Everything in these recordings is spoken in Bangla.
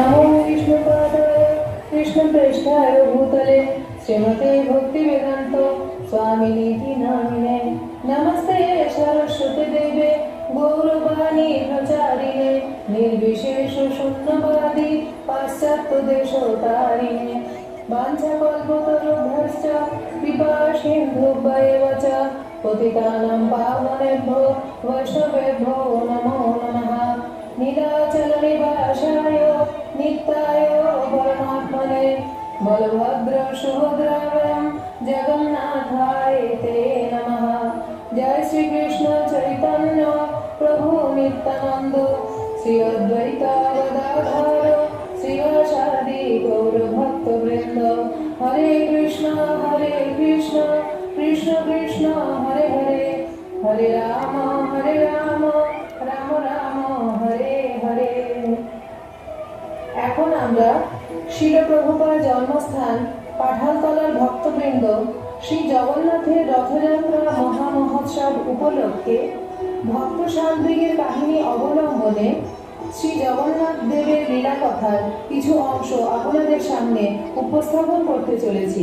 নমো বিষ্ণুপাদায় কৃষ্ণপৃষ্ঠায় ভূতলে, শ্রীমতে ভক্তিবেদান্ত স্বামিনীতি নামিনে। নমস্তে সরস্বতী দেবে, গৌরবাণী প্রচারিণে। নির্বিশেষ শূন্যবাদী পাশ্চাত্য দেশ তারিণে। বাঞ্ছকল্পতরুভ্যশ্চ কৃপা সিন্ধুভ্যেব চ পতিতানাং পাবনেভ্যো বৈষ্ণবেভ্যো নমো নমঃ নীলাচল নিবাসায় নিত্যায় পরমাত্মনে বলভদ্র সুভদ্রাভ্যাম জগন্নাথায় তে নমঃ। জয় শ্রীকৃষ্ণ চৈতন্য প্রভু নিত্যানন্দ। শ্রী অদ্বৈত গদাধর শ্রীবাসাদি গৌর ভক্ত বৃন্দ হরে কৃষ্ণ হরে কৃষ্ণ কৃষ্ণ কৃষ্ণ আমরা শিলপ্রভুপার জন্মস্থান পাঠালতলার ভক্তবৃন্দ শ্রী জগন্নাথের রথযাত্রা মহা মহোৎসব উপলক্ষে ভক্ত সান্দিকের কাহিনী অবলম্বনে শ্রী জগন্নাথ দেবের লীলা কথার কিছু অংশ আপনাদের সামনে উপস্থাপন করতে চলেছি।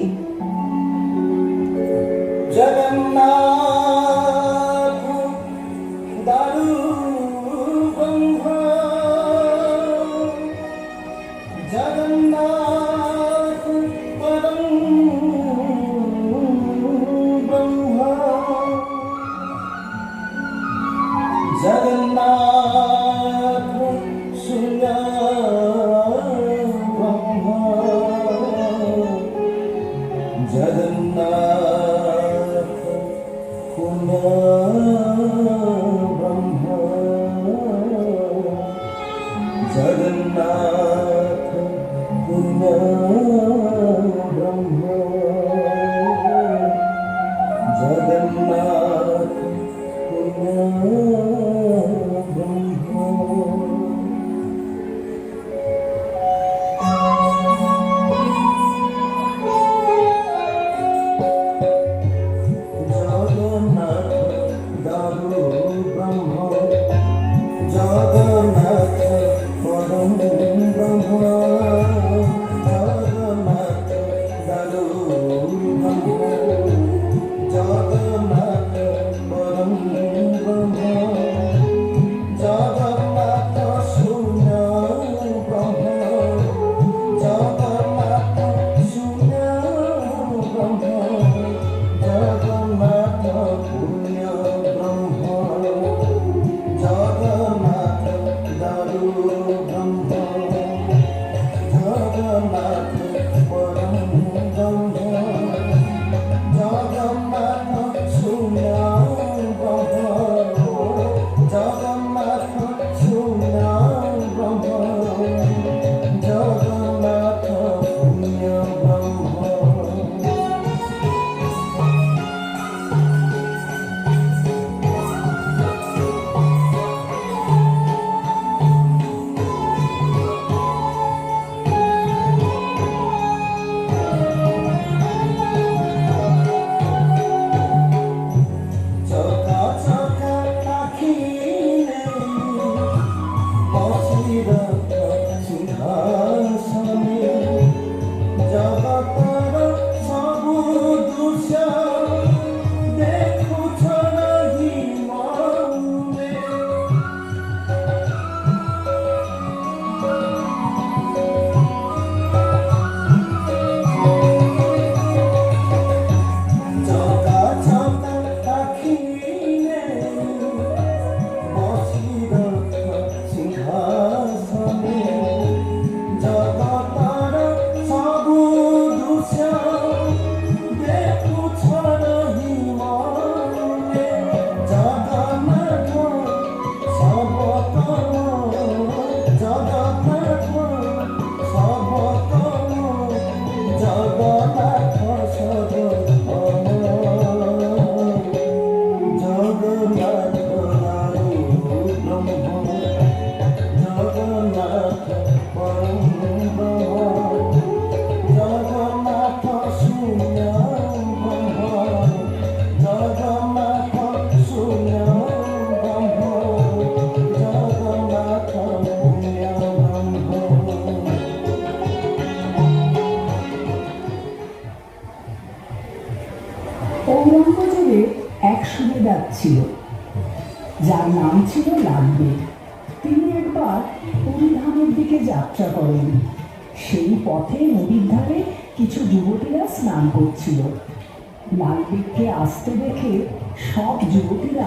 জগন্নাথ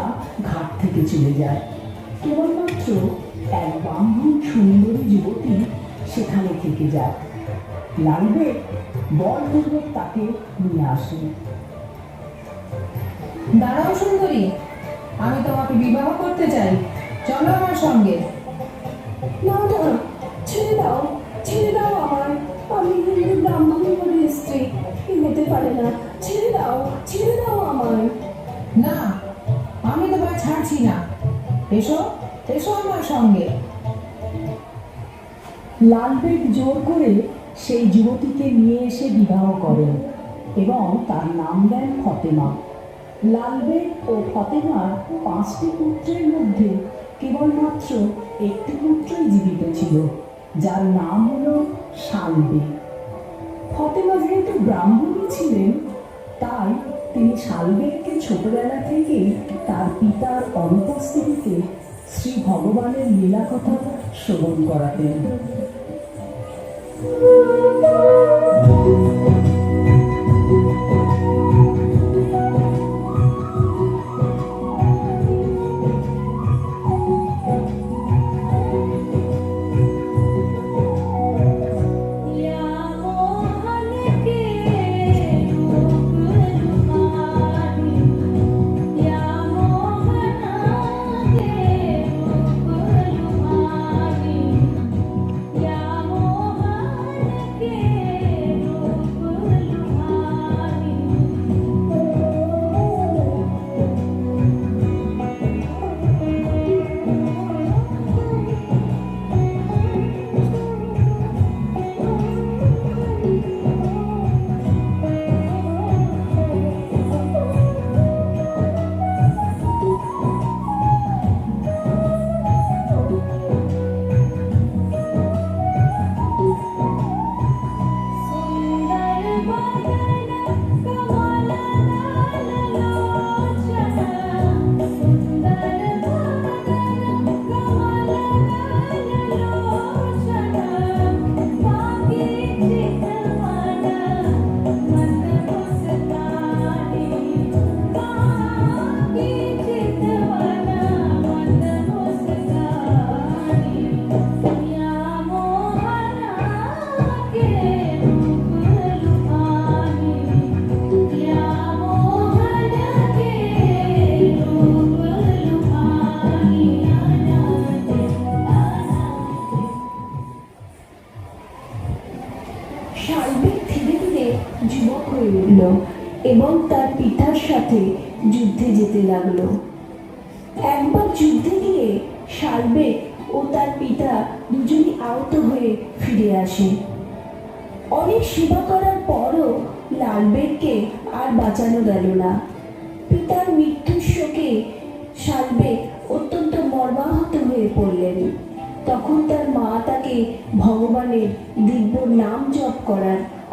যুবতীরা ঘাট থেকে চলে যায়। কেবলমাত্র এক ব্রাহ্মণ সুন্দরী যুবতী সেখানে থেকে যায়। লালবেগ বলপূর্বক তাকে নিয়ে আসে। দাঁড়াও সুন্দরী আমি তোমাকে বিবাহ করতে চাই। চলো আমার সঙ্গে। না না ছেড়ে দাও ছেড়ে দাও আমার আমি হিন্দু ব্রাহ্মণ বলে স্ত্রী হতে পারে না। ছেড়ে দাও ছেড়ে দাও আমায়। না ছাড়ছি না। এসো এসো আমার সঙ্গে। লালবেগ জোর করে সেই যুবতীকে নিয়ে এসে বিবাহ করেন এবং তার নাম দেন ফতেমা। লালবেগ ও ফতেমার পাঁচটি পুত্রের মধ্যে কেবলমাত্র একটি পুত্রই জীবিত ছিল, যার নাম হলো শালবেগ ফতেমা যেহেতু ব্রাহ্মণী ছিলেন, তাই তিনি শালবেগকে ছোটবেলা থেকেই তার পিতার অনুপস্থিতিতে শ্রী ভগবানের লীলা কথা শ্রবণ করাতেন।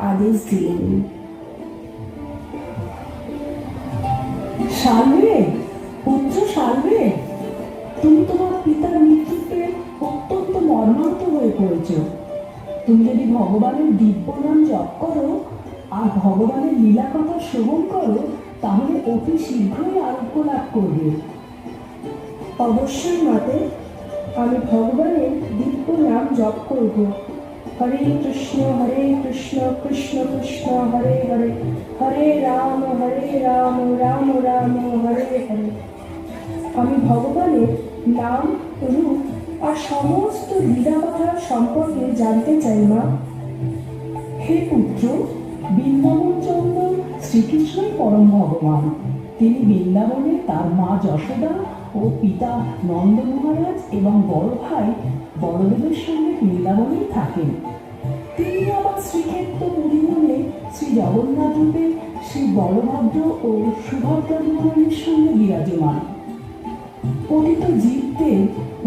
আদেশ দিলেন। শালবে পুত্র শালবে তুমি তোমার পিতার মৃত্যুতে অত্যন্ত মর্মাহত হয়ে পড়েছ। তুমি যদি ভগবানের দিব্য নাম জপ করো আর ভগবানের লীলা কথা শ্রবণ করো, তাহলে অতি শীঘ্রই আরোগ্য লাভ করবে। অবশ্যই, মাতে, আমি ভগবানের দিব্য নাম জপ করব। হরে কৃষ্ণ হরে কৃষ্ণ কৃষ্ণ কৃষ্ণ, হরে হরে। হরে রাম হরে রাম রাম রাম, হরে হরে। আমি ভগবানের নাম, রূপ আর সমস্ত লীলাকথা সম্পর্কে জানতে চাই, মা। হে পুত্র, বৃন্দাবন চন্দ্র শ্রীকৃষ্ণই পরম ভগবান। তিনি বৃন্দাবনে তার মা যশোদা ও পিতা নন্দ মহারাজ এবং বড় ভাই বড়দেবের সঙ্গে বৃন্দাবনেই থাকেন। তিনি আবার শ্রীক্ষেত্র পরিমণে শ্রী জগন্নাথ রূপে শ্রী বলভদ্র ও সুভদ্রা মহারাজের সঙ্গে বিরাজমান। পতিত জীবদের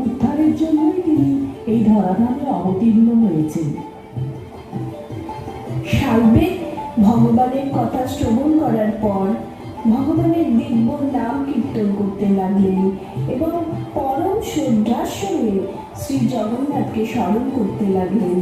উদ্ধারের জন্যই তিনি এই ধরাধামে অবতীর্ণ হয়েছেন। সার্বিক ভগবানের কথা শ্রবণ করার পর ভগবানের দিব্য নাম কীর্তন করতে লাগলেন এবং পরম শ্রদ্ধার সঙ্গে শ্রী জগন্নাথকে স্মরণ করতে লাগলেন।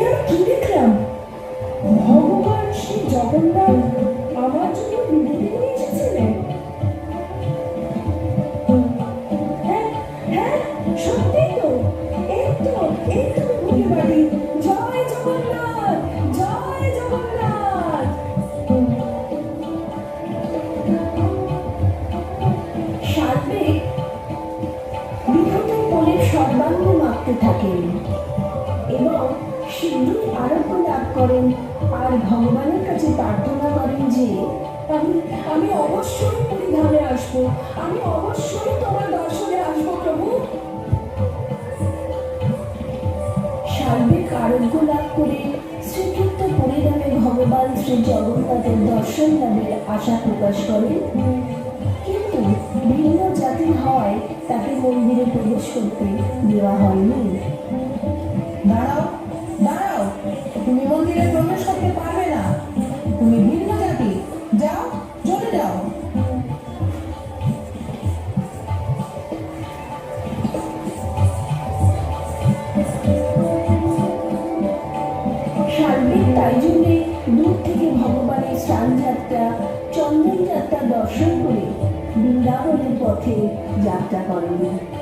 এর কি দেখলাম ভগবান শ্রী জগন্নাথ আমার জন্য বিভূতি নিয়ে এসেছিলেন হ্যাঁ হ্যাঁ সত্যি তো। এই তো এই তো বিভূতি বাড়ি জয় জগন্নাথ। করেন, আর ভগবানের কাছে প্রার্থনা করেন যে আমি আমি অবশ্যই পরিধানে আসব, আমি অবশ্যই তোমার দর্শনে আসব প্রভু। সার্বিক আরোগ্য লাভ করে শ্রীকৃত পরিধানে ভগবান শ্রী জগন্নাথের দর্শন লাভের আশা প্রকাশ করেন। কিন্তু ভিন্ন জাতি হয় তাকে মন্দিরে প্রবেশ করতে দেওয়া হয়নি। পথে যাত্রা করেন।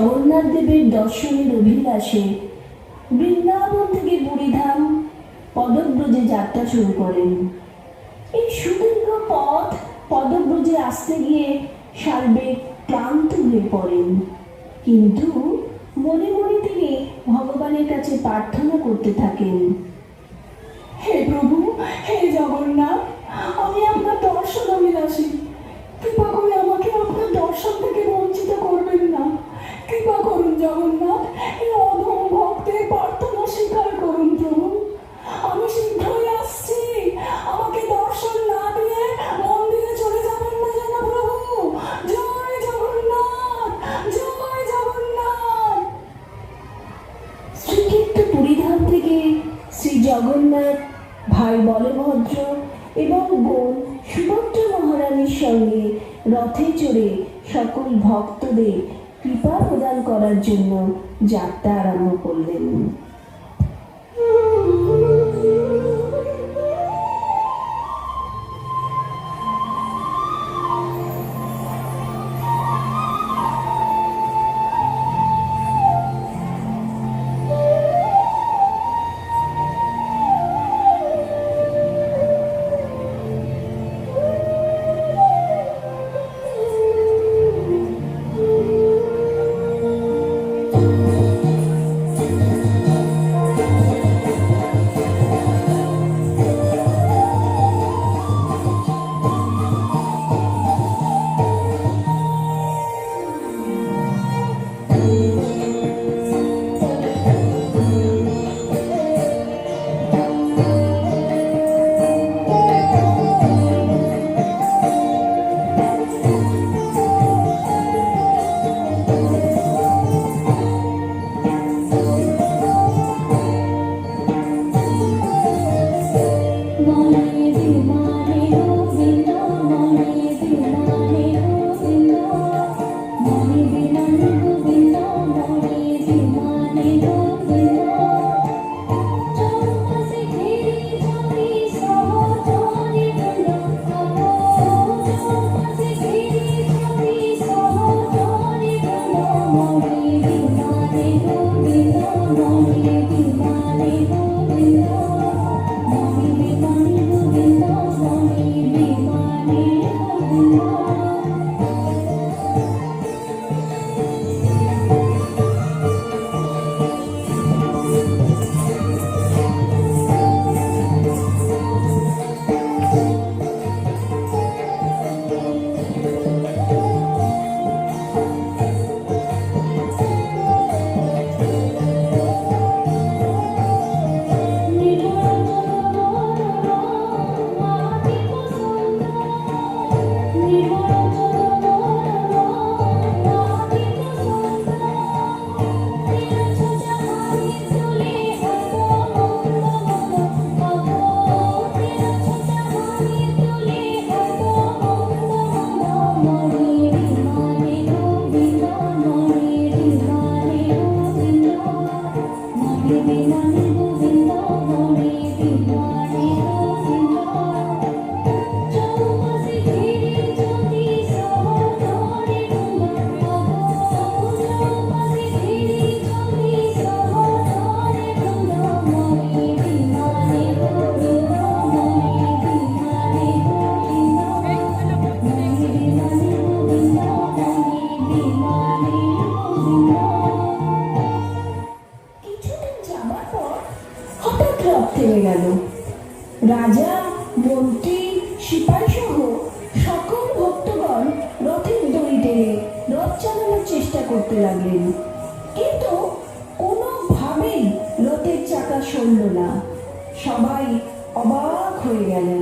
জগন্নাথ দেবের দর্শনের অভিলাষে বৃন্দাবন থেকে পুরীধাম পদব্রজে যাত্রা শুরু করেন। এই সুদীর্ঘ পথ পদব্রজে আসতে গিয়ে সার্বেক ক্লান্ত হয়ে পড়েন। কিন্তু মনে মনে তিনি ভগবানের কাছে প্রার্থনা করতে থাকেন, হে প্রভু, হে জগন্নাথ Yeah. 贵一点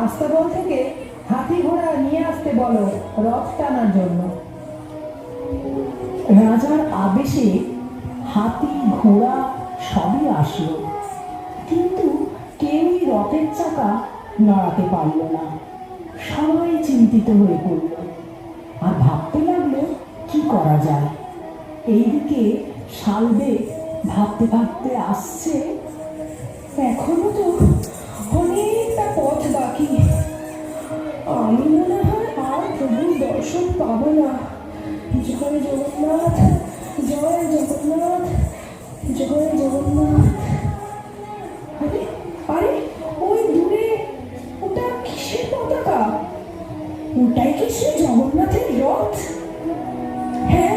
আস্তাবল থেকে হাতি ঘোড়া নিয়ে আসতে বলো রথ টানার জন্য। রাজার আবেশে হাতি ঘোড়া সবই আসলো, কিন্তু কেউই রথের চাকা নড়াতে পারল না। সবাই চিন্তিত হয়ে পড়ল আর ভাবতে লাগল, কি করা যায়? এইদিকে শালবে ভাবতে ভাবতে আসছে, এখনও তো আমি মনে হয় আর প্রভুর দর্শন পাবো না। জয় জগন্নাথ জয় জগন্নাথ জয় জগন্নাথ। আরে আরে দূরে ওটা কিসের পতাকা? ওটাই কি সে জগন্নাথের রথ? হ্যাঁ